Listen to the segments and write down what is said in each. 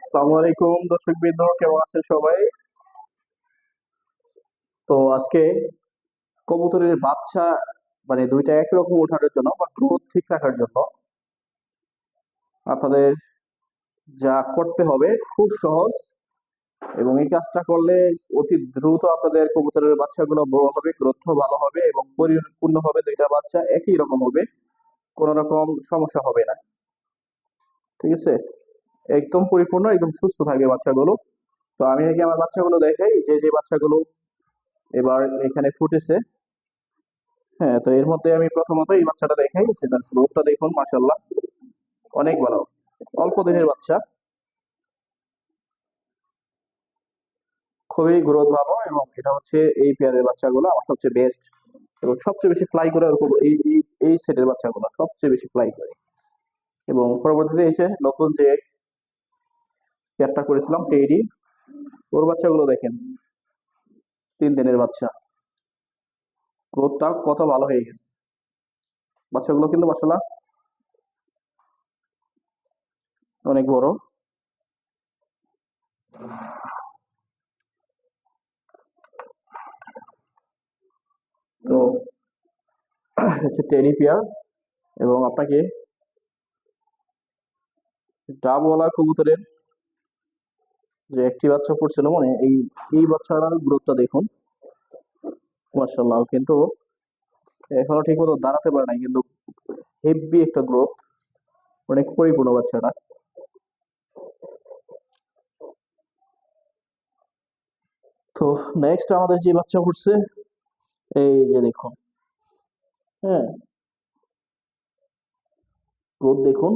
আসসালামু আলাইকুম দর্শক বৃন্দ কেমন আছেন সবাই? তো আজকে কবুতরের বাচ্চা মানে দুইটা একরকম ওঠানোর জন্য বা গ্রোথ ঠিক রাখার জন্য আপনাদের যা করতে হবে খুব সহজ এবং এই কাজটা করলে অতি দ্রুত আপনাদের কবুতরের বাচ্চাগুলো বড় হবে গ্রোথও ভালো হবে এবং পরিপূর্ণ হবে দুইটা বাচ্চা একই রকম হবে, কোনো রকম সমস্যা হবে না। ঠিক আছে? একদম পরিপূর্ণ, একদম সুস্থ থাকবে বাচ্চাগুলো। তো আমি আগে আমার বাচ্চাগুলো দেখাই, যে যে বাচ্চাগুলো এবার এখানে ফুটেছে। হ্যাঁ তো এর মধ্যে আমি প্রথমত এই বাচ্চাটা দেখাই সেটার গ্রোথটা দেখুন মাশাল্লাহ অনেক ভালো অল্প দিনের বাচ্চা। খুবই গ্রোথ ভালো এবং এটা হচ্ছে এই পেয়ারের বাচ্চাগুলো আমার সবচেয়ে বেস্ট এবং সবচেয়ে বেশি ফ্লাই করে এই- এই সেটের বাচ্চাগুলো সবচেয়ে বেশি ফ্লাই করে। এবং পরবর্তীতে এসে নতুন যে পেয়ারটা করেছিলাম টেডি ওর বাচ্চাগুলো দেখেন, তিন দিনের বাচ্চা। গ্রোথটা কত ভালো হয়ে গেছে। বাচ্চাগুলো কিন্তু মাসাল্লাহ অনেক বড়। তো, হচ্ছে টেডি পেয়ার এবং আপনাকে ডাবওয়ালা কবুতরের যে একটি বাচ্চা ফুটছিল মানে এই এই বাচ্চাটার গ্রোথটা দেখুন। মার্শাল্লাহ কিন্তু এখনও ঠিক মতো দাঁড়াতে পারে নাই, কিন্তু হেভি একটা গ্রোথ অনেক পরিপূর্ণ বাচ্চাটা। তো নেক্সট আমাদের যে বাচ্চা ফুটছে, এই যে দেখুন হ্যাঁ। গ্রোথ দেখুন।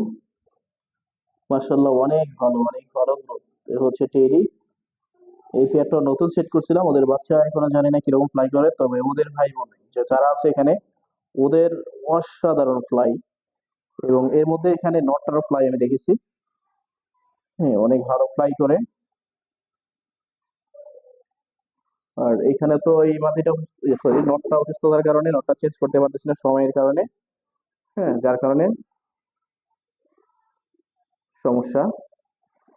মার্শাল্লাহ অনেক ভালো অনেক ভালো গ্রোথ। হচ্ছে টেরি এই পেয়ারটা নতুন সেট করছিলাম, ওদের বাচ্চা এখনও জানি না কীরকম ফ্লাই করে, তবে ওদের ভাই বোন। যে যারা আছে এখানে, ওদের অসাধারণ ফ্লাই এবং এর মধ্যে এখানে নটটারও ফ্লাই আমি দেখেছি। হ্যাঁ অনেক ভালো ফ্লাই করে। আর এখানে তো এই মাটিটা সরি নটটা অসুস্থতার কারণে নটটা চেঞ্জ করতে পারতেছি না সময়ের কারণে। হ্যাঁ যার কারণে সমস্যা।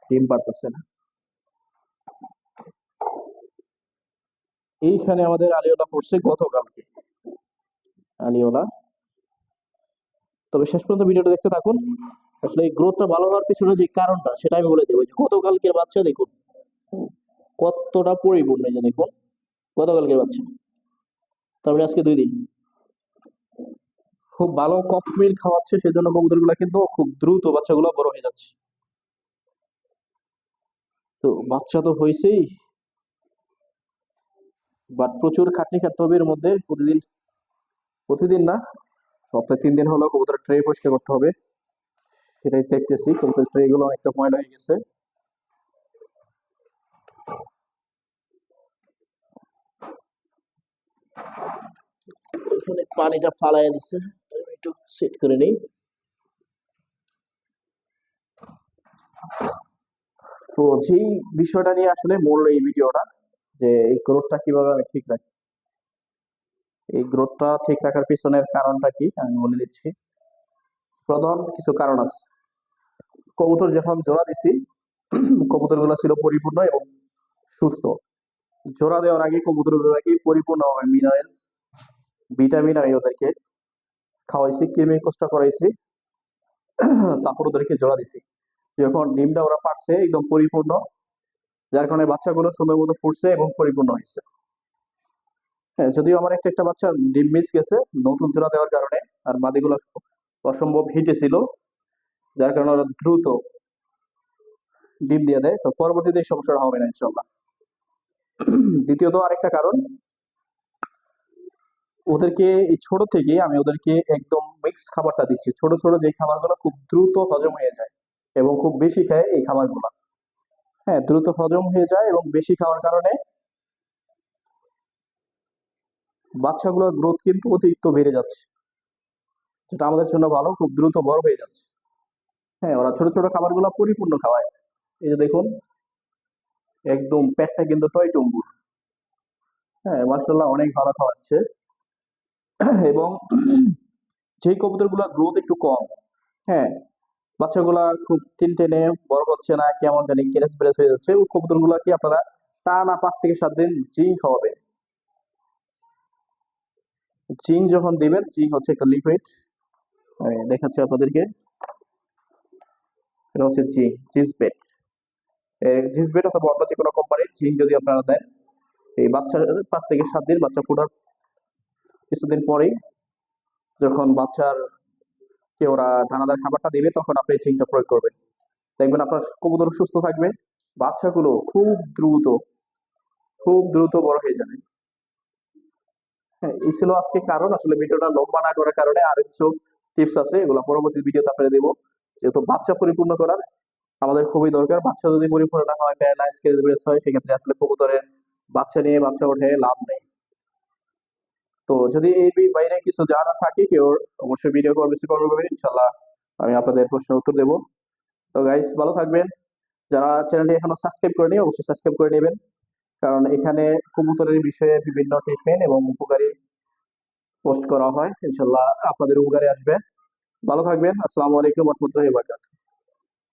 ডিম পারতেছে না। এইখানে আমাদের আলিওলা ফুটছে গতকালকে। আলিওলা। তবে শেষ পর্যন্ত ভিডিওটা দেখতে থাকুন। আসলে এই গ্রোথটা ভালো হওয়ার পিছনে যে কারণটা, সেটা আমি বলে দেবো। যে গতকালকের বাচ্চা দেখুন, কতটা পরিপূর্ণ যে দেখুন, গতকালকের বাচ্চা। তারপরে আজকে দুই দিন। খুব ভালো কফ মিল খাওয়াচ্ছে, সেজন্য কবুতরগুলো কিন্তু খুব দ্রুত বাচ্চাগুলো বড় হয়ে যাচ্ছে। তো বাচ্চা তো হয়েছেই। বাট প্রচুর খাটনি খাটতে হবে এর মধ্যে প্রতিদিন। প্রতিদিন না, সপ্তাহে তিন দিন হলো কবুতরের ট্রে পরিষ্কার করতে হবে। সেটাই দেখতেছি, কবুতরের ট্রে গুলো অনেকটা ময়লা হয়ে গেছে। পানিটা ফালাইয়া দিছে একটু সেট করে নিই। তো যেই বিষয়টা নিয়ে আসলে মূল এই ভিডিওটা, যে এই গ্রোথটা কীভাবে আমি ঠিক রাখি? এই গ্রোথটা ঠিক রাখার পিছনের কারণটা কি? আমি বলে দিচ্ছি। প্রধান কিছু কারণ আছে। কবুতর যখন জোড়া দিছি কবুতরগুলো ছিল পরিপূর্ণ এবং সুস্থ। জোড়া দেওয়ার আগে কবুতর গুলোকে পরিপূর্ণভাবে মিনারেলস ভিটামিন আমি ওদেরকে খাওয়াইছি কৃমি কোষ্টা করাইছি, তারপর ওদেরকে জোড়া দিছি। যখন ডিমটা ওরা পারছে, একদম পরিপূর্ণ, যার কারণে বাচ্চাগুলো সুন্দর মতো ফুটছে এবং পরিপূর্ণ হয়েছে। হ্যাঁ যদিও আমার একটা একটা বাচ্চা ডিম মিস গেছে, নতুন জোড়া দেওয়ার কারণে, আর মাদিগুলো অসম্ভব হিটে ছিল, যার কারণে ওরা দ্রুত ডিম দিয়ে দেয়। তো পরবর্তীতে এই সমস্যাটা হবে না ইনশাল্লাহ দ্বিতীয়ত আরেকটা কারণ, ওদেরকে এই ছোট থেকে আমি ওদেরকে একদম মিক্স খাবারটা দিচ্ছি। ছোট ছোট যে খাবারগুলো খুব দ্রুত হজম হয়ে যায়। এবং খুব বেশি খায় এই খাবারগুলো। হ্যাঁ দ্রুত হজম হয়ে যায় এবং বেশি খাওয়ার কারণে বাচ্চাগুলোর গ্রোথ কিন্তু অতিরিক্ত বেড়ে যাচ্ছে। যেটা আমাদের জন্য ভালো, খুব দ্রুত বড় হয়ে যাচ্ছে। হ্যাঁ ওরা ছোট ছোট খাবারগুলো পরিপূর্ণ খাওয়ায়। এই যে দেখুন, একদম পেটটা কিন্তু টয় টম্বুর। হ্যাঁ মার্শাল্লাহ অনেক ভালো খাওয়াচ্ছে। এবং যেই কবুতরগুলোর গ্রোথ একটু কম। হ্যাঁ বাচ্চাগুলা খুব টেনে বড় হচ্ছে না, কেমন জানি কেরেস বেরেস হয়ে যাচ্ছে। ওই কবুতরগুলা কি আপনারা টানা পাঁচ থেকে সাত দিন জিঙ্ক খাওয়াবে জিঙ্ক যখন দিবেন জিঙ্ক হচ্ছে একটা লিকুইড দেখাচ্ছি আপনাদেরকে। এটা হচ্ছে জিঙ্ক জিসবেট জিসবেট অথবা অন্য যে কোনো কোম্পানির জিঙ্ক যদি আপনারা দেন, এই বাচ্চা পাঁচ থেকে সাত দিন বাচ্চা ফোটার কিছুদিন পরেই যখন বাচ্চার কে ওরা দানাদার খাবারটা দেবে, তখন আপনি জিঙ্কটা প্রয়োগ করবেন। দেখবেন আপনার কবুতর সুস্থ থাকবে, বাচ্চাগুলো খুব দ্রুত খুব দ্রুত বড় হয়ে যাবে। হ্যাঁ এই ছিল আজকে কারণ। আসলে ভিডিওটা লম্বা না করার কারণে আর কিছু টিপস আছে, এগুলো পরবর্তী ভিডিওতে আপনাদের দেবো। যেহেতু বাচ্চা পরিপূর্ণ করার আমাদের খুবই দরকার। বাচ্চা যদি পরিপূর্ণ না হয় প্যারালাইজ হয়, সেক্ষেত্রে আসলে কবুতরের বাচ্চা নিয়ে বাচ্চা ওঠে, লাভ নেই। তো যদি এই বাইরে কিছু জানা থাকে কেউ, অবশ্যই ভিডিও কল বেশি কল করবেন ইনশাল্লাহ আমি আপনাদের প্রশ্নের উত্তর দেবো। তো গাইস ভালো থাকবেন। যারা চ্যানেলটি এখনও সাবস্ক্রাইব করেনি অবশ্যই সাবস্ক্রাইব করে নেবেন। কারণ এখানে কবুতরের বিষয়ে বিভিন্ন ট্রিটমেন্ট এবং উপকারী পোস্ট করা হয়। ইনশাল্লাহ আপনাদের উপকারে আসবে। ভালো থাকবেন। আসসালামু আলাইকুম রহমতুল্লাহি